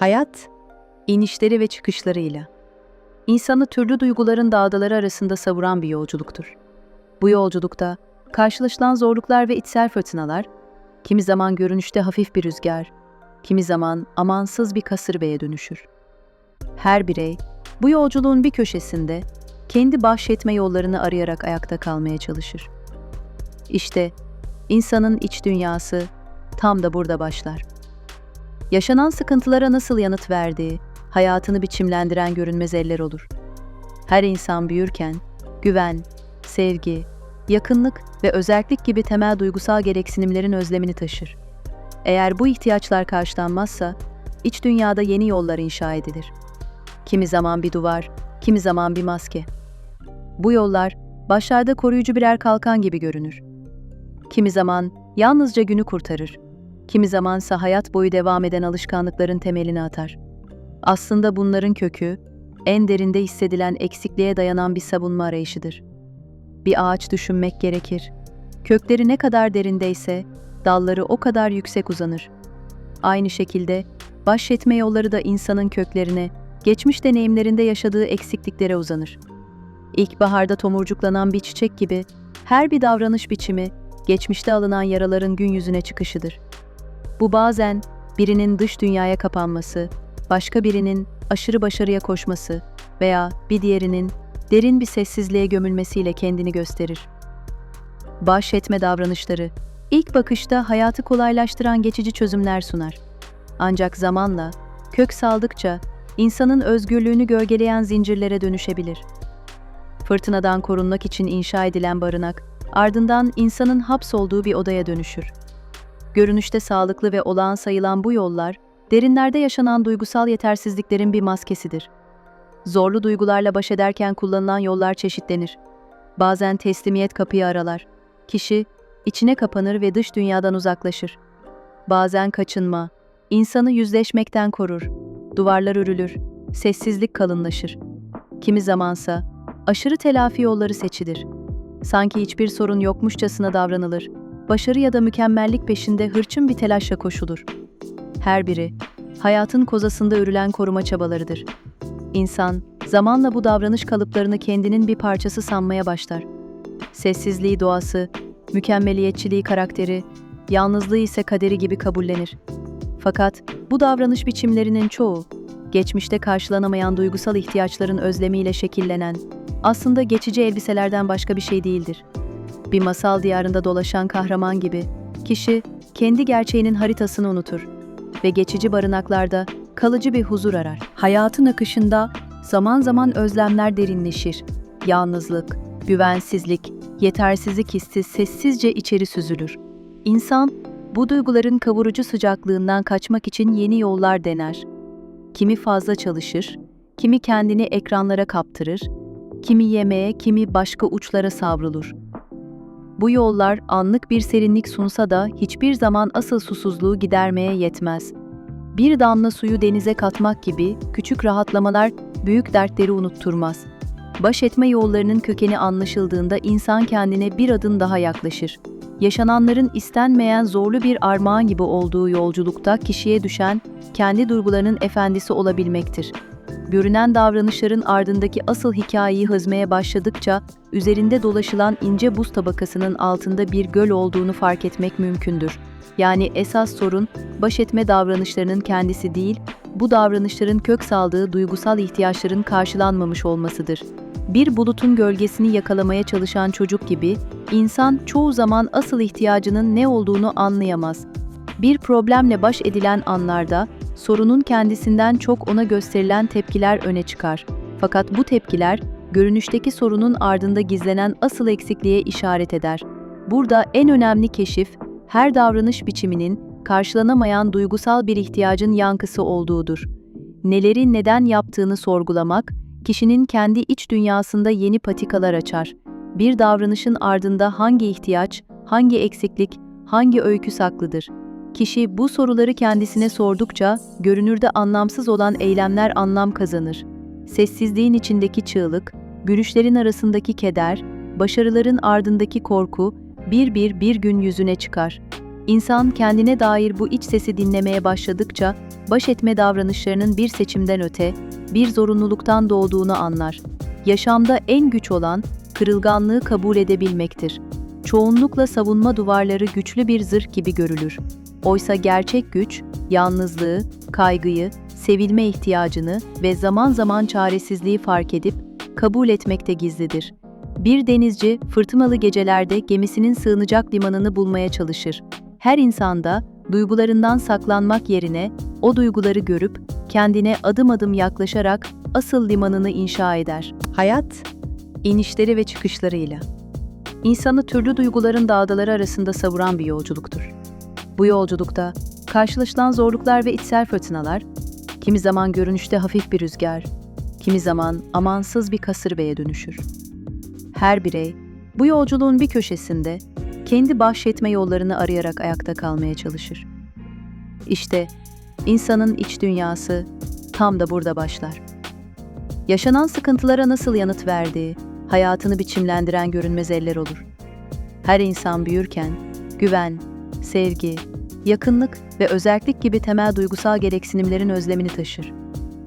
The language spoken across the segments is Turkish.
Hayat, inişleri ve çıkışlarıyla, insanı türlü duyguların dağdaları arasında savuran bir yolculuktur. Bu yolculukta karşılaşılan zorluklar ve içsel fırtınalar, kimi zaman görünüşte hafif bir rüzgar, kimi zaman amansız bir kasırgaya dönüşür. Her birey, bu yolculuğun bir köşesinde kendi bahşetme yollarını arayarak ayakta kalmaya çalışır. İşte insanın iç dünyası tam da burada başlar. Yaşanan sıkıntılara nasıl yanıt verdiği, hayatını biçimlendiren görünmez eller olur. Her insan büyürken güven, sevgi, yakınlık ve özellik gibi temel duygusal gereksinimlerin özlemini taşır. Eğer bu ihtiyaçlar karşılanmazsa, iç dünyada yeni yollar inşa edilir. Kimi zaman bir duvar, kimi zaman bir maske. Bu yollar başlarda koruyucu birer kalkan gibi görünür. Kimi zaman yalnızca günü kurtarır, kimi zamansa hayat boyu devam eden alışkanlıkların temelini atar. Aslında bunların kökü, en derinde hissedilen eksikliğe dayanan bir savunma arayışıdır. Bir ağaç düşünmek gerekir. Kökleri ne kadar derindeyse, dalları o kadar yüksek uzanır. Aynı şekilde, başyetme yolları da insanın köklerine, geçmiş deneyimlerinde yaşadığı eksikliklere uzanır. İlkbaharda tomurcuklanan bir çiçek gibi, her bir davranış biçimi, geçmişte alınan yaraların gün yüzüne çıkışıdır. Bu bazen birinin dış dünyaya kapanması, başka birinin aşırı başarıya koşması veya bir diğerinin derin bir sessizliğe gömülmesiyle kendini gösterir. Bahşetme davranışları, ilk bakışta hayatı kolaylaştıran geçici çözümler sunar. Ancak zamanla, kök saldıkça insanın özgürlüğünü gölgeleyen zincirlere dönüşebilir. Fırtınadan korunmak için inşa edilen barınak, ardından insanın hapsolduğu bir odaya dönüşür. Görünüşte sağlıklı ve olağan sayılan bu yollar, derinlerde yaşanan duygusal yetersizliklerin bir maskesidir. Zorlu duygularla baş ederken kullanılan yollar çeşitlenir. Bazen teslimiyet kapıyı aralar. Kişi, içine kapanır ve dış dünyadan uzaklaşır. Bazen kaçınma, insanı yüzleşmekten korur. Duvarlar örülür, sessizlik kalınlaşır. Kimi zamansa, aşırı telafi yolları seçilir. Sanki hiçbir sorun yokmuşçasına davranılır başarı ya da mükemmellik peşinde hırçın bir telaşla koşulur. Her biri, hayatın kozasında örülen koruma çabalarıdır. İnsan, zamanla bu davranış kalıplarını kendinin bir parçası sanmaya başlar. Sessizliği doğası, mükemmeliyetçiliği karakteri, yalnızlığı ise kaderi gibi kabullenir. Fakat bu davranış biçimlerinin çoğu, geçmişte karşılanamayan duygusal ihtiyaçların özlemiyle şekillenen, aslında geçici elbiselerden başka bir şey değildir bir masal diyarında dolaşan kahraman gibi, kişi kendi gerçeğinin haritasını unutur ve geçici barınaklarda kalıcı bir huzur arar. Hayatın akışında zaman zaman özlemler derinleşir. Yalnızlık, güvensizlik, yetersizlik hissi sessizce içeri süzülür. İnsan bu duyguların kavurucu sıcaklığından kaçmak için yeni yollar dener. Kimi fazla çalışır, kimi kendini ekranlara kaptırır, kimi yemeğe, kimi başka uçlara savrulur. Bu yollar anlık bir serinlik sunsa da hiçbir zaman asıl susuzluğu gidermeye yetmez. Bir damla suyu denize katmak gibi küçük rahatlamalar büyük dertleri unutturmaz. Baş etme yollarının kökeni anlaşıldığında insan kendine bir adım daha yaklaşır. Yaşananların istenmeyen zorlu bir armağan gibi olduğu yolculukta kişiye düşen kendi duygularının efendisi olabilmektir görünen davranışların ardındaki asıl hikayeyi hızmaya başladıkça, üzerinde dolaşılan ince buz tabakasının altında bir göl olduğunu fark etmek mümkündür. Yani esas sorun, baş etme davranışlarının kendisi değil, bu davranışların kök saldığı duygusal ihtiyaçların karşılanmamış olmasıdır. Bir bulutun gölgesini yakalamaya çalışan çocuk gibi, insan çoğu zaman asıl ihtiyacının ne olduğunu anlayamaz. Bir problemle baş edilen anlarda, sorunun kendisinden çok ona gösterilen tepkiler öne çıkar. Fakat bu tepkiler, görünüşteki sorunun ardında gizlenen asıl eksikliğe işaret eder. Burada en önemli keşif, her davranış biçiminin karşılanamayan duygusal bir ihtiyacın yankısı olduğudur. Neleri neden yaptığını sorgulamak, kişinin kendi iç dünyasında yeni patikalar açar. Bir davranışın ardında hangi ihtiyaç, hangi eksiklik, hangi öykü saklıdır? Kişi bu soruları kendisine sordukça görünürde anlamsız olan eylemler anlam kazanır. Sessizliğin içindeki çığlık, gülüşlerin arasındaki keder, başarıların ardındaki korku bir bir bir gün yüzüne çıkar. İnsan kendine dair bu iç sesi dinlemeye başladıkça baş etme davranışlarının bir seçimden öte, bir zorunluluktan doğduğunu anlar. Yaşamda en güç olan, kırılganlığı kabul edebilmektir. Çoğunlukla savunma duvarları güçlü bir zırh gibi görülür. Oysa gerçek güç, yalnızlığı, kaygıyı, sevilme ihtiyacını ve zaman zaman çaresizliği fark edip kabul etmekte gizlidir. Bir denizci fırtınalı gecelerde gemisinin sığınacak limanını bulmaya çalışır. Her insanda duygularından saklanmak yerine o duyguları görüp kendine adım adım yaklaşarak asıl limanını inşa eder. Hayat, inişleri ve çıkışlarıyla. İnsanı türlü duyguların dağdaları arasında savuran bir yolculuktur. Bu yolculukta karşılaşılan zorluklar ve içsel fırtınalar, kimi zaman görünüşte hafif bir rüzgar, kimi zaman amansız bir kasırveye dönüşür. Her birey, bu yolculuğun bir köşesinde kendi bahşetme yollarını arayarak ayakta kalmaya çalışır. İşte insanın iç dünyası tam da burada başlar. Yaşanan sıkıntılara nasıl yanıt verdiği, hayatını biçimlendiren görünmez eller olur. Her insan büyürken güven, sevgi, yakınlık ve özellik gibi temel duygusal gereksinimlerin özlemini taşır.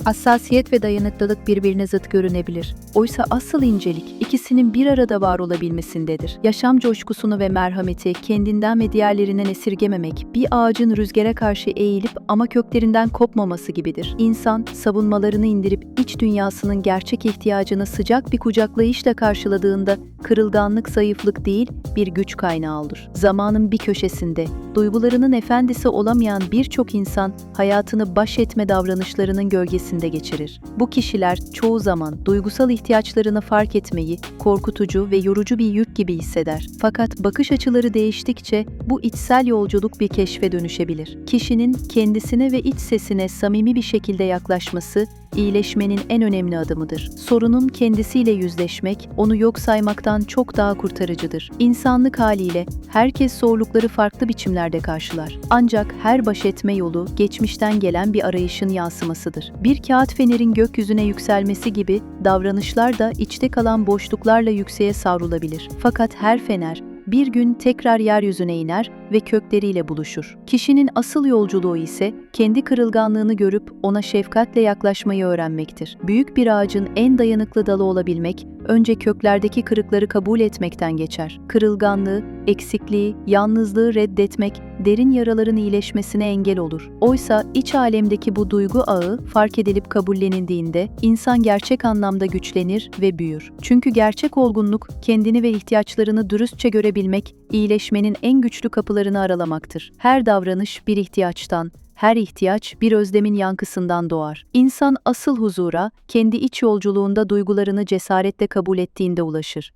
Hassasiyet ve dayanıklılık birbirine zıt görünebilir. Oysa asıl incelik ikisinin bir arada var olabilmesindedir. Yaşam coşkusunu ve merhameti kendinden ve diğerlerinden esirgememek, bir ağacın rüzgara karşı eğilip ama köklerinden kopmaması gibidir. İnsan, savunmalarını indirip iç dünyasının gerçek ihtiyacını sıcak bir kucaklayışla karşıladığında kırılganlık zayıflık değil, bir güç kaynağı olur. Zamanın bir köşesinde, duygularının efendisi olamayan birçok insan hayatını baş etme davranışlarının gölgesinde geçirir. Bu kişiler çoğu zaman duygusal ihtiyaçlarını fark etmeyi korkutucu ve yorucu bir yük gibi hisseder. Fakat bakış açıları değiştikçe bu içsel yolculuk bir keşfe dönüşebilir. Kişinin kendisine ve iç sesine samimi bir şekilde yaklaşması iyileşmenin en önemli adımıdır. Sorunun kendisiyle yüzleşmek, onu yok saymaktan çok daha kurtarıcıdır. İnsanlık haliyle herkes zorlukları farklı biçimlerde karşılar. Ancak her baş etme yolu geçmişten gelen bir arayışın yansımasıdır. Bir kağıt fenerin gökyüzüne yükselmesi gibi davranışlar da içte kalan boşluklarla yükseğe savrulabilir. Fakat her fener bir gün tekrar yeryüzüne iner ve kökleriyle buluşur. Kişinin asıl yolculuğu ise kendi kırılganlığını görüp ona şefkatle yaklaşmayı öğrenmektir. Büyük bir ağacın en dayanıklı dalı olabilmek, önce köklerdeki kırıkları kabul etmekten geçer. Kırılganlığı, eksikliği, yalnızlığı reddetmek, derin yaraların iyileşmesine engel olur. Oysa iç alemdeki bu duygu ağı fark edilip kabullenildiğinde insan gerçek anlamda güçlenir ve büyür. Çünkü gerçek olgunluk kendini ve ihtiyaçlarını dürüstçe görebilmek, iyileşmenin en güçlü kapılarını aralamaktır. Her davranış bir ihtiyaçtan, her ihtiyaç bir özlemin yankısından doğar. İnsan asıl huzura, kendi iç yolculuğunda duygularını cesaretle kabul ettiğinde ulaşır.